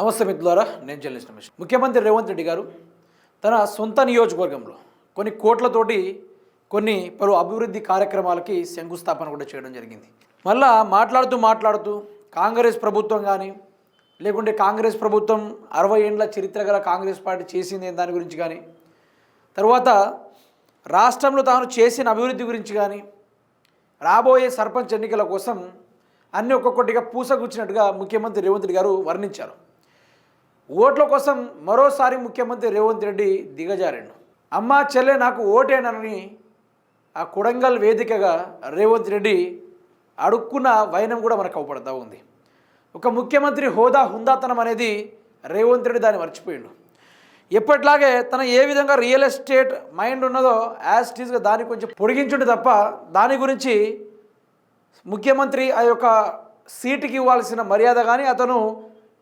నమస్తే మిత్రులారా నేను జర్నలిస్ట్ రమేష్. ముఖ్యమంత్రి రేవంత్ రెడ్డి గారు తన సొంత నియోజకవర్గంలో కొన్ని కోట్లతోటి కొన్ని పలు అభివృద్ధి కార్యక్రమాలకి శంకుస్థాపన కూడా చేయడం జరిగింది. మళ్ళా మాట్లాడుతూ మాట్లాడుతూ కాంగ్రెస్ ప్రభుత్వం కానీ లేకుంటే కాంగ్రెస్ ప్రభుత్వం అరవై ఏండ్ల చరిత్ర గల కాంగ్రెస్ పార్టీ చేసింది దాని గురించి కానీ తర్వాత రాష్ట్రంలో తాను చేసిన అభివృద్ధి గురించి కానీ రాబోయే సర్పంచ్ ఎన్నికల కోసం అన్ని ఒక్కొక్కటిగా పూసగుచ్చినట్టుగా ముఖ్యమంత్రి రేవంత్ రెడ్డి గారు వర్ణించారు. ఓట్ల కోసం మరోసారి ముఖ్యమంత్రి రేవంత్ రెడ్డి దిగజారాడు. అమ్మా చెల్లె నాకు ఓటేనని ఆ కొడంగల్ వేదికగా రేవంత్ రెడ్డి అడుక్కున్న వైనం కూడా మనకు అవపడతా ఉంది. ఒక ముఖ్యమంత్రి హోదా హుందాతనం అనేది రేవంత్ రెడ్డి దాన్ని మర్చిపోయిండు. ఎప్పట్లాగే తన ఏ విధంగా రియల్ ఎస్టేట్ మైండ్ ఉన్నదో యాజ్ టీజ్గా దాన్ని కొంచెం పొడిగించుంటే తప్ప దాని గురించి ముఖ్యమంత్రి ఆ యొక్క సీటుకి ఇవ్వాల్సిన మర్యాద కానీ అతను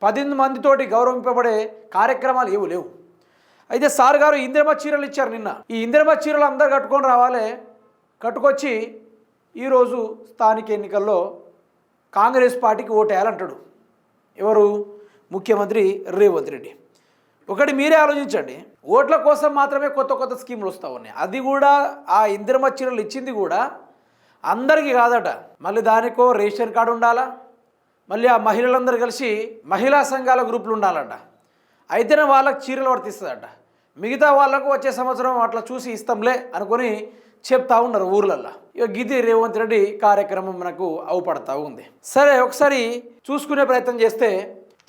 పదిహేను మందితోటి గౌరవింపబడే కార్యక్రమాలు ఏవి లేవు. అయితే సార్ గారు ఇందిరమ్మ చీరలు ఇచ్చారు నిన్న. ఈ ఇందిరమ్మ చీరలు అందరు కట్టుకొని రావాలి కట్టుకొచ్చి ఈరోజు స్థానిక ఎన్నికల్లో కాంగ్రెస్ పార్టీకి ఓటేయాలంటాడు. ఎవరు? ముఖ్యమంత్రి రేవంత్ రెడ్డి. ఒకటి మీరే ఆలోచించండి. ఓట్ల కోసం మాత్రమే కొత్త కొత్త స్కీములు వస్తూ ఉన్నాయి. అది కూడా ఆ ఇందిరమ్మ చీరలు ఇచ్చింది కూడా అందరికీ కాదట. మళ్ళీ దానికో రేషన్ కార్డు ఉండాలా? మళ్ళీ ఆ మహిళలందరూ కలిసి మహిళా సంఘాల గ్రూపులు ఉండాలట. అయితేనే వాళ్ళకి చీరలు వర్తిస్తుందట. మిగతా వాళ్ళకు వచ్చే సంవత్సరం అట్లా చూసి ఇస్తాంలే అనుకొని చెప్తా ఉన్నారు ఊర్లల్లో. ఇక గిది రేవంత్ రెడ్డి కార్యక్రమం మనకు అవుపడతా ఉంది. సరే ఒకసారి చూసుకునే ప్రయత్నం చేస్తే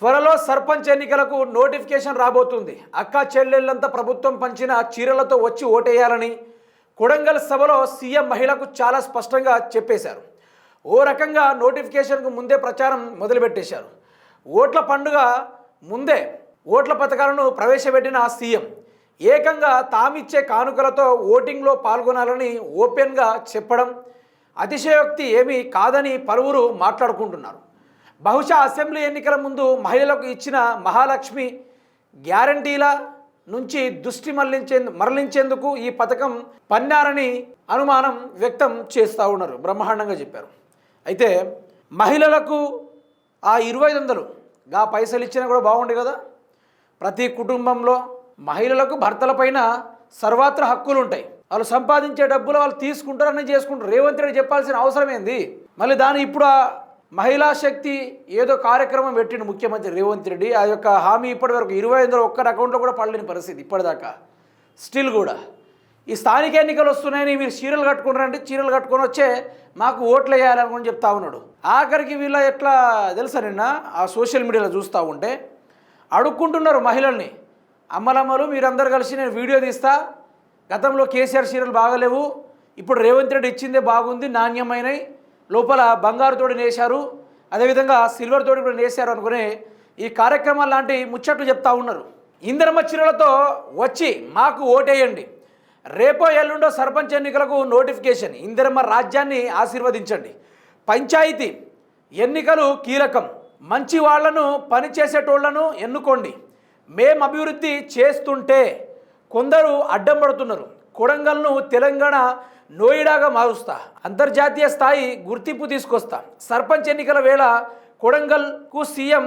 త్వరలో సర్పంచ్ ఎన్నికలకు నోటిఫికేషన్ రాబోతుంది. అక్క చెల్లెళ్ళంతా ప్రభుత్వం పంచిన చీరలతో వచ్చి ఓటేయాలని కొడంగల్ సభలో సీఎం మహిళకు చాలా స్పష్టంగా చెప్పేశారు. ఓ రకంగా నోటిఫికేషన్కు ముందే ప్రచారం మొదలుపెట్టేశారు. ఓట్ల పండుగ ముందే ఓట్ల పథకాలను ప్రవేశపెట్టిన సీఎం ఏకంగా తామిచ్చే కానుకలతో ఓటింగ్లో పాల్గొనాలని ఓపెన్గా చెప్పడం అతిశయోక్తి ఏమీ కాదని పలువురు మాట్లాడుకుంటున్నారు. బహుశా అసెంబ్లీ ఎన్నికల ముందు మహిళలకు ఇచ్చిన మహాలక్ష్మి గ్యారంటీల నుంచి దృష్టి మళ్ళించే మరలించేందుకు ఈ పథకం పన్నారని అనుమానం వ్యక్తం చేస్తూ ఉన్నారు. బ్రహ్మాండంగా చెప్పారు. అయితే మహిళలకు ఆ ఇరవై వందలు గా పైసలు ఇచ్చినా కూడా బాగుండే కదా? ప్రతి కుటుంబంలో మహిళలకు భర్తలపైన సర్వాత్ర హక్కులు ఉంటాయి. వాళ్ళు సంపాదించే డబ్బులు వాళ్ళు తీసుకుంటారు అన్నీ చేసుకుంటారు. రేవంత్ రెడ్డి చెప్పాల్సిన అవసరం ఏంది? మళ్ళీ దాని ఇప్పుడు ఆ మహిళా శక్తి ఏదో కార్యక్రమం పెట్టిండు ముఖ్యమంత్రి రేవంత్ రెడ్డి. ఆ యొక్క హామీ ఇప్పటి వరకు ఇరవై ఐదు ఒక్కరి అకౌంట్లో కూడా పడలేని పరిస్థితి ఇప్పటిదాకా. స్టిల్ కూడా. ఈ స్థానిక ఎన్నికలు వస్తున్నాయని మీరు చీరలు కట్టుకుంటారంటే చీరలు కట్టుకొని వచ్చే మాకు ఓట్లు వేయాలనుకుని చెప్తా ఉన్నాడు. ఆఖరికి వీళ్ళ ఎట్లా తెలుసా నిన్న? ఆ సోషల్ మీడియాలో చూస్తూ ఉంటే అడుక్కుంటున్నారు మహిళల్ని. అమ్మలమ్మలు మీరందరూ కలిసి నేను వీడియో తీస్తా. గతంలో కేసీఆర్ చీరలు బాగలేవు. ఇప్పుడు రేవంత్ రెడ్డి ఇచ్చిందే బాగుంది నాణ్యమైనవి లోపల బంగారు తోడి నేశారు. అదేవిధంగా సిల్వర్ తోడి కూడా నేశారు అనుకుని ఈ కార్యక్రమాలు లాంటి ముచ్చట్లు చెప్తా ఉన్నారు. ఇందరమ్మ చీరలతో వచ్చి మాకు ఓటేయండి. రేపో ఎల్లుండో సర్పంచ్ ఎన్నికలకు నోటిఫికేషన్. ఇందిరమ్మ రాజ్యాన్ని ఆశీర్వదించండి. పంచాయతీ ఎన్నికలు కీలకం. మంచి వాళ్ళను పనిచేసేటోళ్ళను ఎన్నుకోండి. మేం అభివృద్ధి చేస్తుంటే కొందరు అడ్డం పడుతున్నారు కొడంగల్ను తెలంగాణ నోయిడాగా మారుస్తా. అంతర్జాతీయ స్థాయి గుర్తింపు తీసుకొస్తా. సర్పంచ్ ఎన్నికల వేళ కొడంగల్కు సీఎం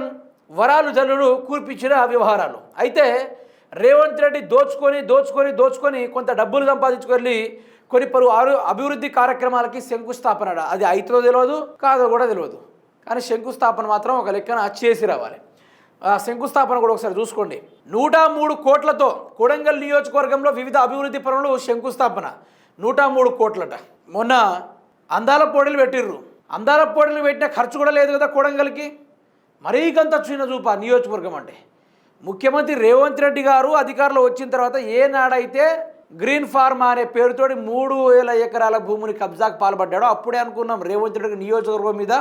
వరాలు జల్లులు కూర్పించిన వ్యవహారాలు. అయితే రేవంత్ రెడ్డి దోచుకొని దోచుకొని దోచుకొని కొంత డబ్బులు సంపాదించుకొని కొన్ని పలు ఆరు అభివృద్ధి కార్యక్రమాలకి శంకుస్థాపన అది అయితో తెలియదు కాదో కూడా తెలియదు కానీ శంకుస్థాపన మాత్రం ఒక లెక్కన చేసి రావాలి. ఆ శంకుస్థాపన కూడా ఒకసారి చూసుకోండి. నూట మూడు కోట్లతో కొడంగల్ నియోజకవర్గంలో వివిధ అభివృద్ధి పనులు శంకుస్థాపన. నూట మూడు కోట్లట. మొన్న అందాల పోటీలు పెట్టిర్రు. అందాల పోటీలు పెట్టిన ఖర్చు కూడా లేదు కదా కొడంగల్కి. మరీ కంత చిన్న చూప నియోజకవర్గం అంటే. ముఖ్యమంత్రి రేవంత్ రెడ్డి గారు అధికారంలో వచ్చిన తర్వాత ఏనాడైతే గ్రీన్ ఫార్మ్ అనే పేరుతోటి మూడు వేల ఎకరాల భూమిని కబ్జాకు పాల్పడ్డాడో అప్పుడే అనుకున్నాం రేవంత్ రెడ్డి నియోజకవర్గం మీద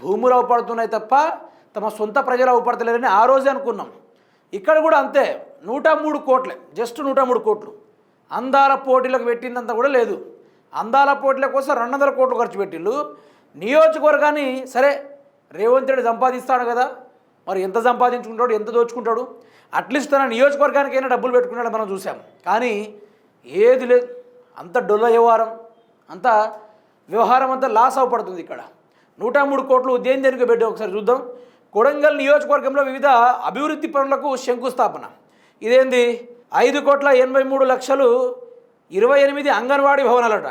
భూములు అవపడుతున్నాయి తప్ప తమ సొంత ప్రజలు అవపడతలేరని ఆ రోజే అనుకున్నాం. ఇక్కడ కూడా అంతే నూట మూడు కోట్లే జస్ట్ నూట మూడు కోట్లు. అందాల పోటీలకు పెట్టిందంతా కూడా లేదు. అందాల పోటీల కోసం రెండు వందల కోట్లు ఖర్చు పెట్టిళ్ళు. నియోజకవర్గాన్ని సరే రేవంత్ రెడ్డి సంపాదిస్తాడు కదా మరి ఎంత సంపాదించుకుంటాడు ఎంత దోచుకుంటాడు? అట్లీస్ట్ తన నియోజకవర్గానికైనా డబ్బులు పెట్టుకున్నాడు మనం చూసాం కానీ ఏది లేదు. అంత డొల్ల వ్యవహారం అంత వ్యవహారం అంతా లాస్ అవపడుతుంది ఇక్కడ. నూట మూడు కోట్లు దేని దేనికి పెట్టి ఒకసారి చూద్దాం. కొడంగల్ నియోజకవర్గంలో వివిధ అభివృద్ధి పనులకు శంకుస్థాపన. ఇదేంది? ఐదు కోట్ల ఎనభై మూడు లక్షలు ఇరవై ఎనిమిది అంగన్వాడీ భవనాలట.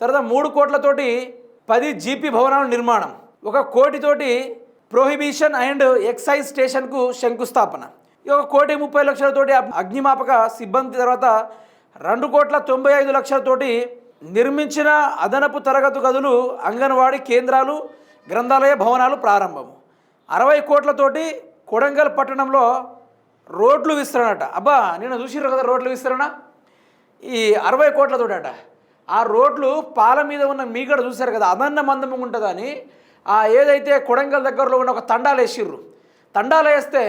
తర్వాత మూడు కోట్లతోటి పది జీపీ భవనాల నిర్మాణం. ఒక కోటితోటి ప్రొహిబిషన్ అండ్ ఎక్సైజ్ స్టేషన్కు శంకుస్థాపన. ఈ ఒక కోటి ముప్పై లక్షలతోటి అగ్నిమాపక సిబ్బంది తర్వాత రెండు కోట్ల తొంభై ఐదు లక్షలతోటి నిర్మించిన అదనపు తరగతి గదులు అంగన్వాడీ కేంద్రాలు గ్రంథాలయ భవనాలు ప్రారంభము అరవై కోట్లతోటి కొడంగల్ పట్టణంలో రోడ్లు విస్తరణట. అబ్బా నేను చూసిర్రు కదా రోడ్లు విస్తరణ? ఈ అరవై కోట్లతోటట. ఆ రోడ్లు పాల మీద ఉన్న మీగడ చూశారు కదా అదన్న మందం ఉంటుందని ఏదైతే కొడంగల్ దగ్గరలో ఉన్న ఒక తండాలు వేసిర్రు. తండాలు వేస్తే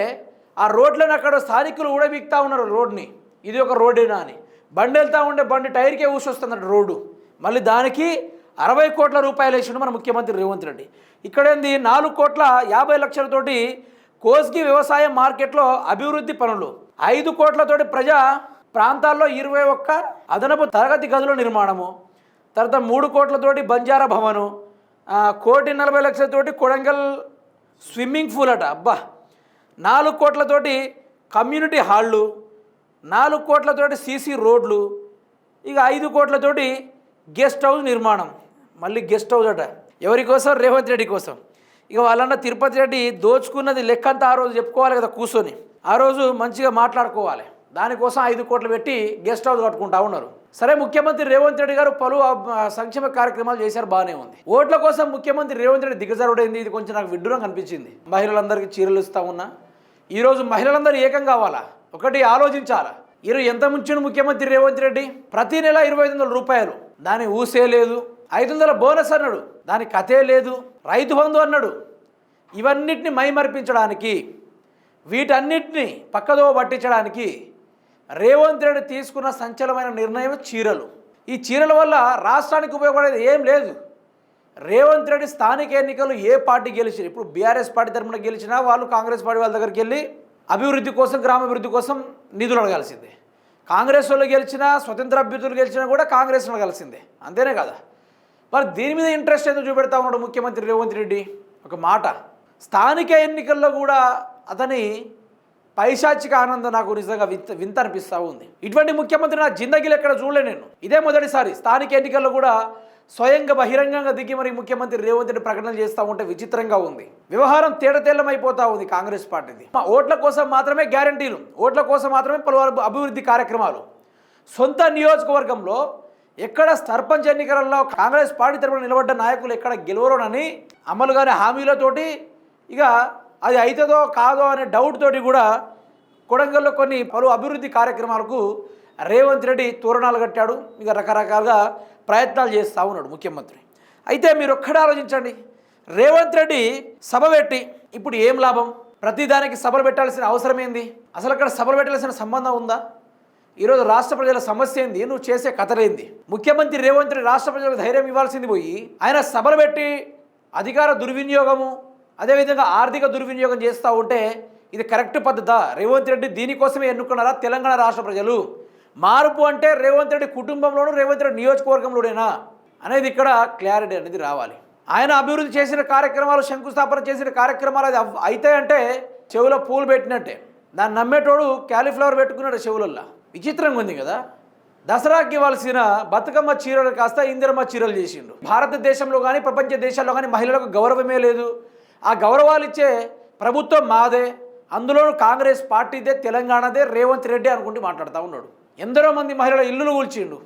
ఆ రోడ్లను అక్కడ స్థానికులు ఊడబీక్తా ఉన్నారు రోడ్ని. ఇది ఒక రోడ్డేనా అని. బండి వెళ్తా ఉండే బండి టైర్కే ఊసొస్తుంది రోడ్డు. మళ్ళీ దానికి అరవై కోట్ల రూపాయలు వేసిండు మన ముఖ్యమంత్రి రేవంత్ రెడ్డి. ఇక్కడేంది? నాలుగు కోట్ల యాభై లక్షలతోటి కోస్గి వ్యవసాయ మార్కెట్లో అభివృద్ధి పనులు. ఐదు కోట్లతోటి ప్రజా ప్రాంతాల్లో ఇరవై ఒక్క అదనపు తరగతి గదుల నిర్మాణము. తర్వాత మూడు కోట్లతోటి బంజారా భవను. కోటి నలభై లక్షలతోటి కొడంగల్ స్విమ్మింగ్ పూల్ అట. అబ్బా. నాలుగు కోట్లతోటి కమ్యూనిటీ హాళ్ళు నాలుగు కోట్లతోటి సీసీ రోడ్లు ఇక ఐదు కోట్లతోటి గెస్ట్ హౌస్ నిర్మాణం. మళ్ళీ గెస్ట్ హౌస్ అట. ఎవరి కోసం? రేవంత్ రెడ్డి కోసం. ఇక వాళ్ళన్న తిరుపతి రెడ్డి దోచుకున్నది లెక్కంతా ఆ రోజు చెప్పుకోవాలి కదా కూర్చొని. ఆ రోజు మంచిగా మాట్లాడుకోవాలి. దానికోసం ఐదు కోట్లు పెట్టి గెస్ట్ హౌస్ కట్టుకుంటా ఉన్నారు. సరే ముఖ్యమంత్రి రేవంత్ రెడ్డి గారు పలు సంక్షేమ కార్యక్రమాలు చేశారు బాగానే ఉంది. ఓట్ల కోసం ముఖ్యమంత్రి రేవంత్ రెడ్డి దిగజారుడైంది ఇది కొంచెం నాకు విడ్డూరం కనిపించింది. మహిళలందరికీ చీరలు ఇస్తా ఉన్నా. ఈరోజు మహిళలందరూ ఏకం కావాలా? ఒకటి ఆలోచించాలా? ఈరోజు ఎంత ముంచిన ముఖ్యమంత్రి రేవంత్ రెడ్డి? ప్రతి నెల ఇరవై ఐదు వందల రూపాయలు. దాని ఊసే లేదు. ఐదు వందల బోనస్ అన్నాడు. దాని కథే లేదు. రైతు బంధు అన్నాడు. ఇవన్నిటిని మైమర్పించడానికి వీటన్నిటిని పక్కదో పట్టించడానికి రేవంత్ రెడ్డి తీసుకున్న సంచలమైన నిర్ణయం చీరలు. ఈ చీరల వల్ల రాష్ట్రానికి ఉపయోగపడేది ఏం లేదు. రేవంత్ రెడ్డి స్థానిక ఎన్నికలు ఏ పార్టీ గెలిచిన ఇప్పుడు బీఆర్ఎస్ పార్టీ తరఫున గెలిచినా వాళ్ళు కాంగ్రెస్ పార్టీ వాళ్ళ దగ్గరికి వెళ్ళి అభివృద్ధి కోసం గ్రామాభివృద్ధి కోసం నిధులు అడగాల్సిందే. కాంగ్రెస్ వాళ్ళు గెలిచినా స్వతంత్ర అభ్యర్థులు గెలిచినా కూడా కాంగ్రెస్ అడగాల్సిందే. అంతేనే కదా? మరి దీని మీద ఇంట్రెస్ట్ ఎందుకు చూపెడతా ఉన్నాడు ముఖ్యమంత్రి రేవంత్ రెడ్డి? ఒక మాట. స్థానిక ఎన్నికల్లో కూడా అతని పైశాచిక ఆనందం నాకు నిజంగా వింత వింత అనిపిస్తూ ఉంది. ఇటువంటి ముఖ్యమంత్రి నా జిందగీలు ఎక్కడ చూడలే నేను. ఇదే మొదటిసారి స్థానిక ఎన్నికల్లో కూడా స్వయంగా బహిరంగంగా దిగి మరి ముఖ్యమంత్రి రేవంత్ రెడ్డి ప్రకటనలు చేస్తూ ఉంటే విచిత్రంగా ఉంది. వ్యవహారం తేడతేళ్ళమైపోతా ఉంది కాంగ్రెస్ పార్టీది. మా ఓట్ల కోసం మాత్రమే గ్యారంటీలు. ఓట్ల కోసం మాత్రమే పలువారు అభివృద్ధి కార్యక్రమాలు. సొంత నియోజకవర్గంలో ఎక్కడ సర్పంచ్ ఎన్నికలలో కాంగ్రెస్ పార్టీ తరపున నిలబడ్డ నాయకులు ఎక్కడ గెలవరోనని అమలుగానే హామీలతోటి ఇక అది అవుతుందో కాదో అనే డౌట్ తోటి కూడా కొడంగల్లో కొన్ని పలు అభివృద్ధి కార్యక్రమాలకు రేవంత్ రెడ్డి తోరణాలు కట్టాడు. ఇక రకరకాలుగా ప్రయత్నాలు చేస్తూ ఉన్నాడు ముఖ్యమంత్రి. అయితే మీరు ఒక్కడే ఆలోచించండి. రేవంత్ రెడ్డి సభ పెట్టి ఇప్పుడు ఏం లాభం? ప్రతిదానికి సభలు పెట్టాల్సిన అవసరం ఏంది? అసలు అక్కడ సభలు పెట్టాల్సిన సంబంధం ఉందా? ఈరోజు రాష్ట్ర ప్రజల సమస్య ఏంది? నువ్వు చేసే కథలేంది ముఖ్యమంత్రి రేవంత్ రెడ్డి రాష్ట్ర ప్రజలకు ధైర్యం ఇవ్వాల్సింది పోయి ఆయన సభలు పెట్టి అధికార దుర్వినియోగము అదేవిధంగా ఆర్థిక దుర్వినియోగం చేస్తూ ఉంటే ఇది కరెక్ట్ పద్ధత? రేవంత్ రెడ్డి దీనికోసమే ఎన్నుకున్నారా తెలంగాణ రాష్ట్ర ప్రజలు? మార్పు అంటే రేవంత్ రెడ్డి కుటుంబంలోనూ రేవంత్ రెడ్డి నియోజకవర్గంలోనేనా? అనేది ఇక్కడ క్లారిటీ అనేది రావాలి. ఆయన అభివృద్ధి చేసిన కార్యక్రమాలు శంకుస్థాపన చేసిన కార్యక్రమాలు అది అవుతాయంటే చెవులో పూలు పెట్టినట్టే. దాన్ని నమ్మేటోడు క్యాలీఫ్లవర్ పెట్టుకున్నాడు చెవులల్లో. విచిత్రంగా ఉంది కదా? దసరాకి ఇవ్వాల్సిన బతుకమ్మ చీరలు కాస్త ఇందిరమ్మ చీరలు చేసిండు. భారతదేశంలో కానీ ప్రపంచ దేశాల్లో కానీ మహిళలకు గౌరవమే లేదు. ఆ గౌరవాలు ఇచ్చే ప్రభుత్వం మాదే అందులోనూ కాంగ్రెస్ పార్టీదే తెలంగాణదే రేవంత్ రెడ్డి అనుకుంటూ మాట్లాడుతూ ఉన్నాడు. ఎందరో మంది మహిళల ఇల్లులు కూల్చిండు.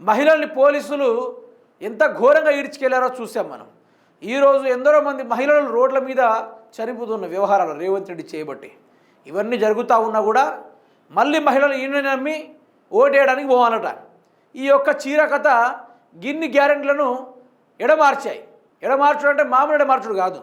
మహిళల్ని పోలీసులు ఎంత ఘోరంగా ఈడ్చుకెళ్ళారో చూసాం మనం. ఈరోజు ఎందరో మంది మహిళలు రోడ్ల మీద చనిపోతున్న వ్యవహారాలు రేవంత్ రెడ్డి చేయబట్టి ఇవన్నీ జరుగుతూ ఉన్నా కూడా మళ్ళీ మహిళలు ఈయన నమ్మి ఓటేయడానికి పోవాలట. ఈ యొక్క చీర కథ గిన్ని గ్యారెంట్లను ఎడమార్చాయి. ఎడమార్చుడు అంటే మామూలు ఎడమార్చుడు కాదు.